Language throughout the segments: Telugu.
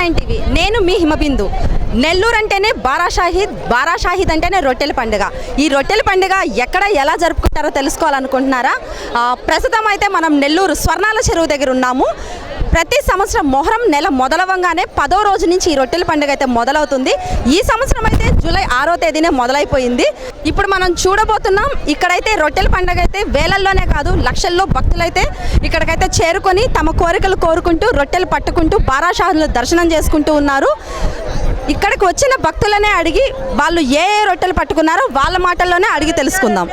Nine TV. నేను మీ హిమబిందు. నెల్లూరు అంటేనే బారాషాహిద్ బారాషాహిద్ అంటేనే రొట్టెల పండుగ. ఈ రొట్టెల పండుగ ఎక్కడ ఎలా జరుపుకుంటారో తెలుసుకోవాలనుకుంటున్నారా? ప్రస్తుతం అయితే మనం నెల్లూరు స్వర్ణాల చెరువు దగ్గర ఉన్నాము. ప్రతి సంవత్సరం మొహరం నెల మొదలవంగానే పదో రోజు నుంచి ఈ రొట్టెల పండుగ అయితే మొదలవుతుంది. ఈ సంవత్సరం అయితే జూలై ఆరో తేదీనే మొదలైపోయింది. ఇప్పుడు మనం చూడబోతున్నాం ఇక్కడైతే రొట్టెల పండుగ అయితే వేలల్లోనే కాదు లక్షల్లో భక్తులైతే ఇక్కడికైతే చేరుకొని తమ కోరికలు కోరుకుంటూ రొట్టెలు పట్టుకుంటూ బారాషాహులు దర్శనం చేసుకుంటూ ఉన్నారు. ఇక్కడికి వచ్చిన భక్తులనే అడిగి వాళ్ళు ఏ ఏ రొట్టెలు పట్టుకున్నారో వాళ్ళ మాటల్లోనే అడిగి తెలుసుకుందాం.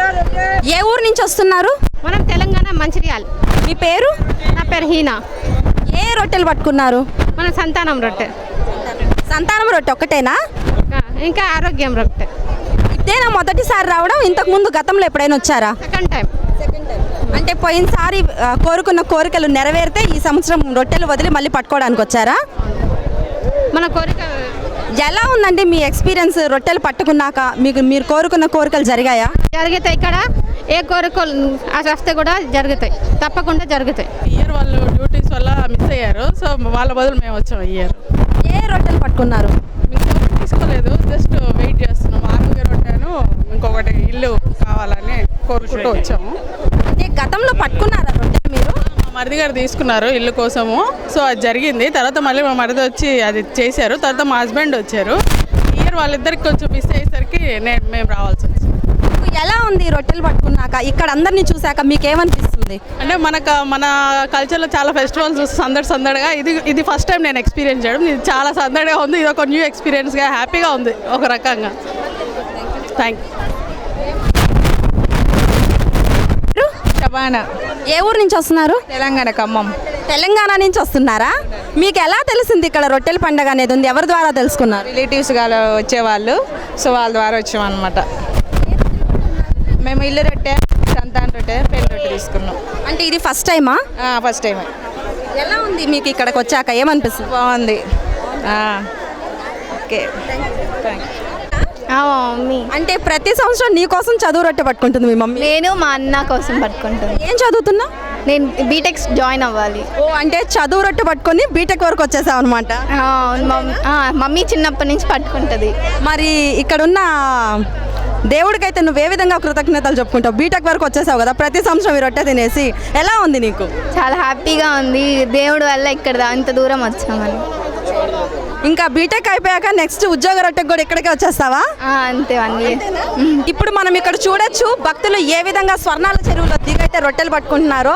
ఏ ఊరు నుంచి వస్తున్నారు? మనం తెలంగాణ మంచిర్యాల్. మీ పేరు? నా పేరు హీనా. ఏ రొట్టెలు పట్టుకున్నారు? మన సంతానం రొట్టె. సంతానం రొట్టె ఒక్కటేనా? ఆ, ఇంకా ఆరోగ్యం రొట్టె. ఇదేనా మొదటిసారి రావడం? ఇంతకు ముందు గతంలో ఎప్పుడైనా వచ్చారా? సెకండ్ టైం అంటే పోయినసారి కోరుకున్న కోరికలు నెరవేరితే ఈ సంవత్సరం రొట్టెలు వదిలి మళ్ళీ పట్టుకోవడానికి వచ్చారా? మన కోరిక ఎలా ఉందండి మీ ఎక్స్పీరియన్స్ రొట్టెలు పట్టుకున్నాక? మీకు మీరు కోరుకున్న కోరికలు జరిగాయా? జరుగుతాయి ఇక్కడ ఏ కోరికలు వస్తే కూడా జరుగుతాయి. తప్పకుండా జరుగుతాయి. ఇయర్ వాళ్ళు డ్యూటీస్ వల్ల మిస్ అయ్యారు. సో వాళ్ళ బదులు మేము వచ్చాం ఇయర్. ఏ రొట్టెలు పట్టుకున్నారు? తీసుకోలేదు. జస్ట్ వెయిట్ చేస్తున్నాం. ఆరోగ్య రొట్టెను ఇంకొకటి ఇల్లు కావాలని కోరుకుంటూ వచ్చాము. అంటే గతంలో పట్టుకున్నారా మీరు? మా మరిది గారు తీసుకున్నారు ఇల్లు కోసము. సో అది జరిగింది. తర్వాత మళ్ళీ మా మరిది వచ్చి అది చేశారు. తర్వాత మా హస్బెండ్ వచ్చారు. ఇయర్ వాళ్ళిద్దరికి కొంచెం మిస్ అయ్యేసరికి నేను మేము రావాల్సి ఉంది ఈ రొట్టెలు పట్టుకున్నాక? ఇక్కడ అందరినీ చూశాక మీకు ఏమనిపిస్తుంది అంటే మనకు మన కల్చర్లో చాలా ఫెస్టివల్స్ సందడి సందడిగా ఇది ఇది ఫస్ట్ టైం నేను ఎక్స్పీరియన్స్ చేయడం. ఇది చాలా సందడిగా ఉంది. ఇది ఒక న్యూ ఎక్స్పీరియన్స్గా హ్యాపీగా ఉంది ఒక రకంగా. థ్యాంక్ యూ శబానా ఏ ఊరు నుంచి వస్తున్నారు? తెలంగాణ ఖమ్మం. తెలంగాణ నుంచి వస్తున్నారా? మీకు ఎలా తెలిసింది ఇక్కడ రొట్టెల పండుగ అనేది ఉంది? ఎవరి ద్వారా తెలుసుకున్నారు? రిలేటివ్స్ గారు వచ్చేవాళ్ళు. సో వాళ్ళ ద్వారా వచ్చామన్నమాట. మేము ఇల్లు రొట్టె సంతాన రొట్టె పెళ్ళి రొట్టె తీసుకున్నాం. అంటే ఇది ఫస్ట్ టైమా ఫస్ట్ టైం ఎలా ఉంది మీకు ఇక్కడికి వచ్చాక? ఏమనిపిస్తుంది? బాగుంది. ఆ, ఓకే. Thank mummy. అంటే ప్రతి సంవత్సరం నీ కోసం చదువు రొట్టె పట్టుకుంటుంది మీ మమ్మీ? నేను మా అన్న కోసం పట్టుకుంటాను ఏం చదువుతున్నా? నేను బీటెక్ జాయిన్ అవ్వాలి. ఓ అంటే చదువు రొట్టె పట్టుకొని బీటెక్ వరకు వచ్చేసావు అనమాట మమ్మీ. ఆ, మమ్మీ చిన్నప్పటి నుంచి పట్టుకుంటుంది. మరి ఇక్కడున్న దేవుడికైతే నువ్వు ఏ విధంగా కృతజ్ఞతలు చెప్పుకుంటావు? బీటెక్ వరకు వచ్చేసావు కదా ప్రతి సంవత్సరం ఈ రొట్టె తినేసి. ఎలా ఉంది నీకు? చాలా హ్యాపీగా ఉంది. దేవుడి వల్ల ఇక్కడ అంత దూరం వచ్చామని ఇంకా బీటెక్ అయిపోయాక నెక్స్ట్ ఉద్యోగ రొట్టెకి కూడా ఇక్కడికే వచ్చేస్తావా? అంతే అన్నీ ఇప్పుడు మనం ఇక్కడ చూడొచ్చు భక్తులు ఏ విధంగా స్వర్ణాల చెరువులో దిగైతే రొట్టెలు పట్టుకుంటున్నారో.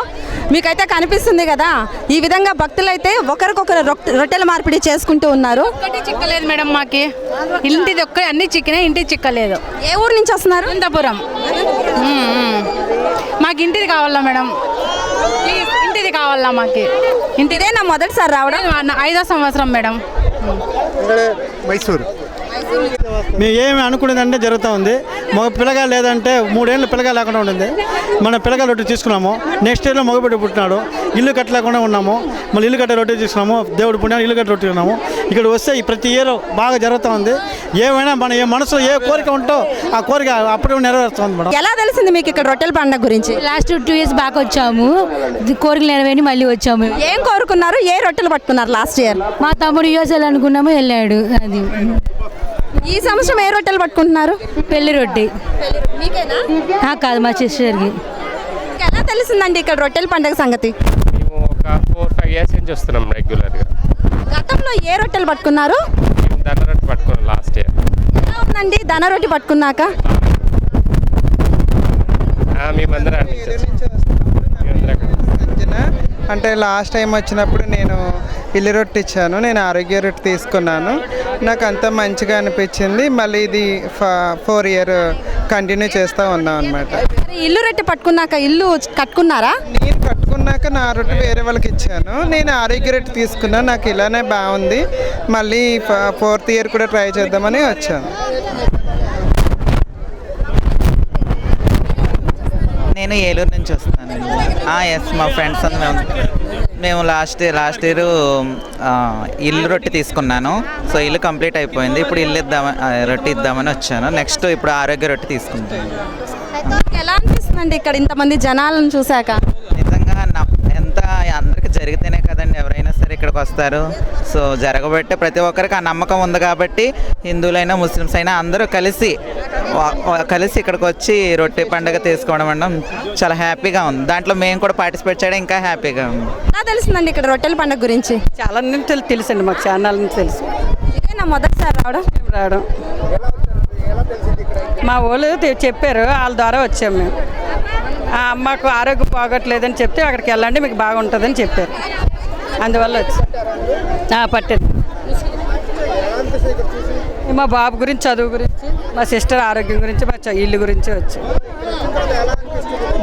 మీకైతే కనిపిస్తుంది కదా ఈ విధంగా భక్తులు అయితే ఒకరికొకరు రొట్టె- రొట్టెల మార్పిడి చేసుకుంటూ ఉన్నారు. ఒక్కటి చిక్కలేదు మేడం మాకి. ఇంటిది ఒక్క అన్ని చిక్కినాయి ఇంటిది చిక్కలేదు. ఏ ఊరు నుంచి వస్తున్నారు? అనంతపురం. మాకు ఇంటిది కావాలా మేడం? ప్లీజ్ ఇంటిది కావాలా మాకి? ఇంటిదే నా మొదటిసారి రావడం. ఐదో సంవత్సరం మేడం. ఇక్కడే మైసూరు. మేము ఏమి అనుకునేదంటే జరుగుతూ ఉంది. మగ పిల్లగా లేదంటే మూడేళ్ళు పిల్లగా లేకుండా ఉండింది. మన పిల్లగా రొట్టె తీసుకున్నాము. నెక్స్ట్ ఇయర్లో మగబిడ్డ పుట్టినాడు. ఇల్లు కట్టలేకుండా ఉన్నాము. మళ్ళీ ఇల్లు కట్టే రొట్టె తీసుకున్నాము. దేవుడు పుణ్యాన్ని ఇల్లు కట్టే రొట్టె ఉన్నాము ఇక్కడ వస్తే ఈ ప్రతి ఇయర్ బాగా జరుగుతూ ఉంది. ఏమైనా మన ఏ మనసులో ఏ కోరిక ఉంటో ఆ కోరిక అప్పుడే నెరవేరుస్తుంది మేడం. ఎలా తెలిసింది మీకు ఇక్కడ రొట్టెల పండుగ గురించి? లాస్ట్ టూ ఇయర్స్ బ్యాక్ వచ్చాము. కోరికలు నెరవేరి మళ్ళీ వచ్చాము. ఏం కోరుకున్నారు? ఏ రొట్టెలు పట్టుకున్నారు లాస్ట్ ఇయర్? మా తమ్ముడు యూఎస్ అనుకున్నాము వెళ్ళాడు. అది. ఈ సంవత్సరం ఏ రొట్టెలు పట్టుకుంటున్నారు? పెళ్ళి రొట్టి. ఆ, కాదు మా సిస్టర్కి. మీకు ఎలా తెలిసిందండి ఇక్కడ రొట్టెల పండుగ సంగతి? మేము ఒక ఫోర్ ఫైవ్ ఇయర్స్ నుంచి వస్తున్నాం రెగ్యులర్గా. గతంలో ఏ రొట్టెలు పట్టుకున్నారు? మేము దండరట్టు పట్టుకున్నాం లాస్ట్ ఇయర్. ఎలా ఉందండి ధన రొట్టి పట్టుకున్నాక? మేమందరం అటు అంటే లాస్ట్ టైం వచ్చినప్పుడు నేను ఇల్లు రొట్టె ఇచ్చాను నేను ఆరోగ్య రొట్టె తీసుకున్నాను. నాకు అంత మంచిగా అనిపించింది మళ్ళీ ఇది ఫోర్ ఇయర్ కంటిన్యూ చేస్తూ ఉన్నాం అనమాట ఇల్లు రొట్టె పట్టుకున్నాక ఇల్లు కట్టుకున్నారా? నేను కట్టుకున్నాక నా రొట్టె వేరే వాళ్ళకి ఇచ్చాను. నేను ఆరోగ్య రొట్టె తీసుకున్నాను నాకు ఇలానే బాగుంది. మళ్ళీ ఫోర్త్ ఇయర్ కూడా ట్రై చేద్దామని వచ్చాను. నేను ఏలూరు నుంచి వస్తాను. ఎస్ మా ఫ్రెండ్స్ అంతా మేము మేము లాస్ట్ లాస్ట్ ఇయర్ ఇల్లు రొట్టె తీసుకున్నాను. సో ఇల్లు కంప్లీట్ అయిపోయింది. ఇప్పుడు ఇల్లు ఇద్దామని రొట్టె ఇద్దామని వచ్చాను. నెక్స్ట్ ఇప్పుడు ఆరోగ్య రొట్టె తీసుకుంటాను. ఎలా అనిపిస్తుందండి ఇక్కడ ఇంతమంది జనాలను చూశాక? నిజంగా ఎంత అందరికి జరిగితేనే కదండి ఎవరైనా సరే ఇక్కడికి వస్తారు. సో జరగబట్టే ప్రతి ఒక్కరికి ఆ నమ్మకం ఉంది కాబట్టి హిందువులైనా ముస్లిమ్స్ అయినా అందరూ కలిసి కలిసి ఇక్కడికి వచ్చి రొట్టె పండుగ తీసుకోవడం అనడం చాలా హ్యాపీగా ఉంది. దాంట్లో మేము కూడా పార్టిసిపేట్ చేయడం ఇంకా హ్యాపీగా ఉంది. ఎలా తెలుస్తుందండి ఇక్కడ రొట్టెల పండుగ గురించి? చాలా నుంచి తెలుసండి మాకు ఛానల్ నుంచి తెలుసు. ఇదే నా మొదటిసారి రావడం? రావడం. మా వాళ్ళు చెప్పారు వాళ్ళ ద్వారా వచ్చాం మేము. ఆ అమ్మకు ఆరోగ్యం బాగోట్లేదని చెప్తే అక్కడికి వెళ్ళండి మీకు బాగుంటుందని చెప్పారు. అందువల్ల వచ్చి. పట్టాను మా బాబు గురించి చదువు గురించి మా సిస్టర్ ఆరోగ్యం గురించి మా చ- ఇల్లు గురించి వచ్చి.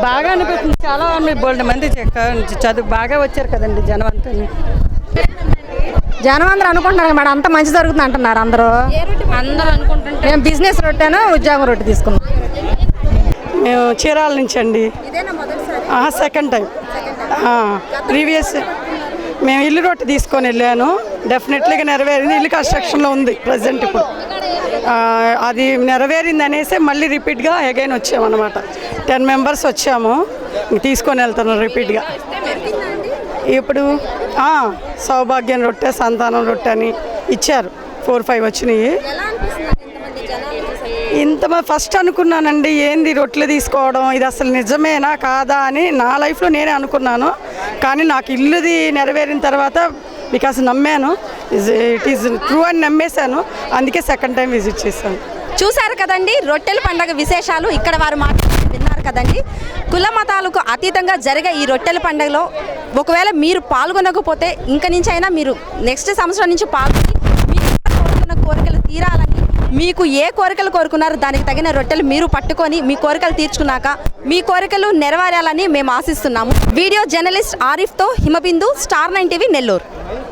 బాగా అనిపిస్తుంది. చాలా మంది బోల్డ్ మంది చెక్క- చదువు బాగా వచ్చారు కదండి జనం అంతా జనం అందరూ అనుకుంటున్నారు మేడం అంత మంచి జరుగుతుంది అంటున్నారు అందరూ. అందరూ అనుకుంటుంటే మేము బిజినెస్ రొట్టెను ఉద్యోగం రొట్టె తీసుకున్నాం మేము చీరాల నుంచి అండి. Second time. ప్రీవియస్ మేము ఇల్లు రొట్టె తీసుకొని వెళ్ళాను. డెఫినెట్లీగా నెరవేరింది. ఇల్లు కన్స్ట్రక్షన్లో ఉంది ప్రజెంట్ ఇప్పుడు. అది నెరవేరింది అనేసి మళ్ళీ రిపీట్గా అగైన్ వచ్చామన్నమాట. టెన్ మెంబర్స్ వచ్చాము. తీసుకొని వెళ్తున్నాం రిపీట్గా ఇప్పుడు సౌభాగ్యం రొట్టె సంతానం రొట్టె అని ఇచ్చారు. ఫోర్ ఫైవ్ వచ్చినాయి. ఇంత ఫస్ట్ అనుకున్నానండి ఏంది రొట్టెలు తీసుకోవడం? ఇది అసలు నిజమేనా కాదా అని నా లైఫ్లో నేనే అనుకున్నాను. కానీ నాకు ఇల్లుది నెరవేరిన తర్వాత బికాస్ నమ్మాను. ఇట్ ఈస్ ట్రూ అని నమ్మేశాను. అందుకే సెకండ్ టైం విజిట్ చేశాను. చూశారు కదండి రొట్టెల పండగ విశేషాలు. ఇక్కడ వారు మాట్లాడి విన్నారు కదండి. కుల మతాలకు అతీతంగా జరిగే ఈ రొట్టెల పండుగలో ఒకవేళ మీరు పాల్గొనకపోతే ఇంక నుంచి అయినా మీరు నెక్స్ట్ సంవత్సరం నుంచి పాల్గొని మీకు కోరికలు తీరాలని మీకు ఏ కోరికలు కోరుకున్నారో దానికి తగిన రొట్టెలు మీరు పట్టుకొని మీ కోరికలు తీర్చుకున్నాక మీ కోరికలు నెరవేరాలని మేము ఆశిస్తున్నాము. Video journalist ఆరిఫ్తో Himabindu star nine TV Nellore.